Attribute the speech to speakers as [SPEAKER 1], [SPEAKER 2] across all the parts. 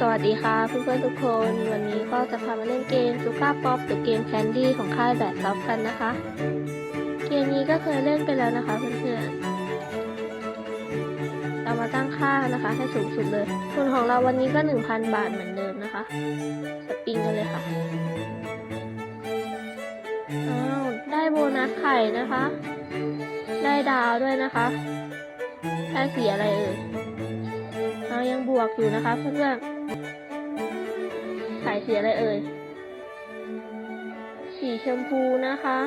[SPEAKER 1] สวัสดีค่ะเพื่อนๆทุกคน วันนี้ก็จะพามาเล่นเกมซูก้าป๊อปหรือเกมแคนดี้ของค่ายแบดซอฟกันนะคะ เกมนี้ก็เคยเล่นไปแล้วนะคะเพื่อนๆเรามาตั้งค่านะคะให้สูงสุดเลยทุนของเราวันนี้ก็ 1,000 บาทเหมือนเดิมนะคะ สปริงกันเลยค่ะอ้าวได้โบนัสไข่นะคะ ได้ดาวด้วยนะคะได้สีอะไรเอ่ยเอายังบวกอยู่นะคะเพื่อนๆายสีอะไรเอ่ย สีชมพูนะคะ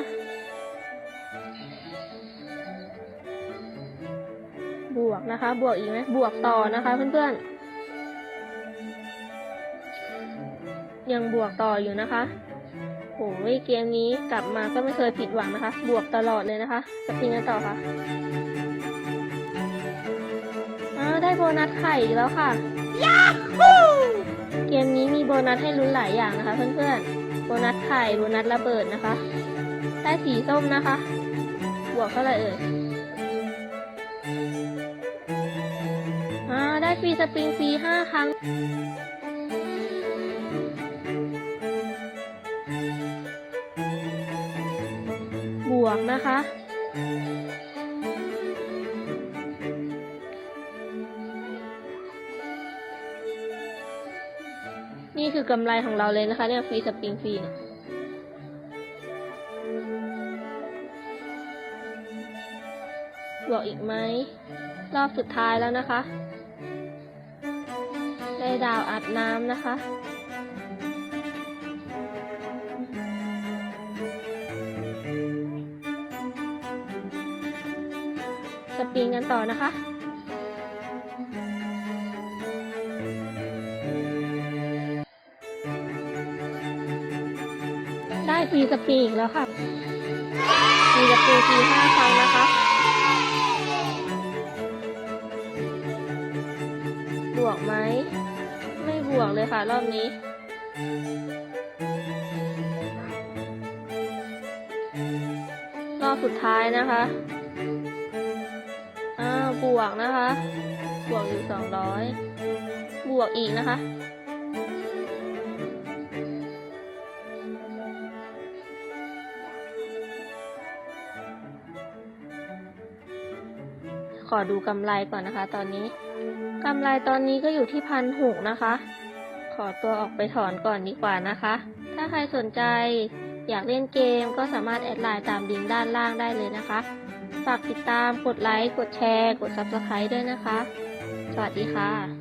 [SPEAKER 1] บวกนะคะ บวกอีกไหมบวกต่อนะคะเพื่อนๆ ยังบวกต่ออยู่นะคะโอ้ยเกมนี้กลับมาก็ไม่เคยผิดหวังนะคะ บวกตลอดเลยนะคะสปริงกันต่อค่ะอ่าได้โบนัสไข่แล้วค่ะ เกมนี้มีโบนัสให้ลุ้นหลายอย่างนะคะ เพื่อนๆ โบนัสไข่ โบนัสระเบิดนะคะ ได้สีส้มนะคะ บวกเท่าไหร่เอ่ยอ่าได้ฟรีสปริงฟรีห้าครั้ง บวกนะคะ นี่คือกำไรของเราเลยนะคะเนี่ยฟรีสปริงฟรีเนี่ยบวกอีกไหม รอบสุดท้ายแล้วนะคะ ได้ดาวอัดน้ำนะคะ สปริงกันต่อนะคะ ได้ฟรีสปริงอีกแล้วค่ะมีสปริงฟรีห้าครั้งนะคะบวกไหม ไม่บวกเลยค่ะรอบนี้ รอบสุดท้ายนะคะ อ้าว บวกนะคะ บวกอยู่สองร้อยบวกอีกนะคะ ขอดูกำไรก่อนนะคะ ตอนนี้กำไรตอนนี้ก็อยู่ที่พันหกนะคะ ขอตัวออกไปถอนก่อนดีกว่านะคะ ถ้าใครสนใจอยากเล่นเกมก็สามารถแอดไลน์ตามลิงก์ด้านล่างได้เลยนะคะ ฝากติดตามกดไลค์ กดแชร์ กด Subscribe ด้วยนะคะ สวัสดีค่ะ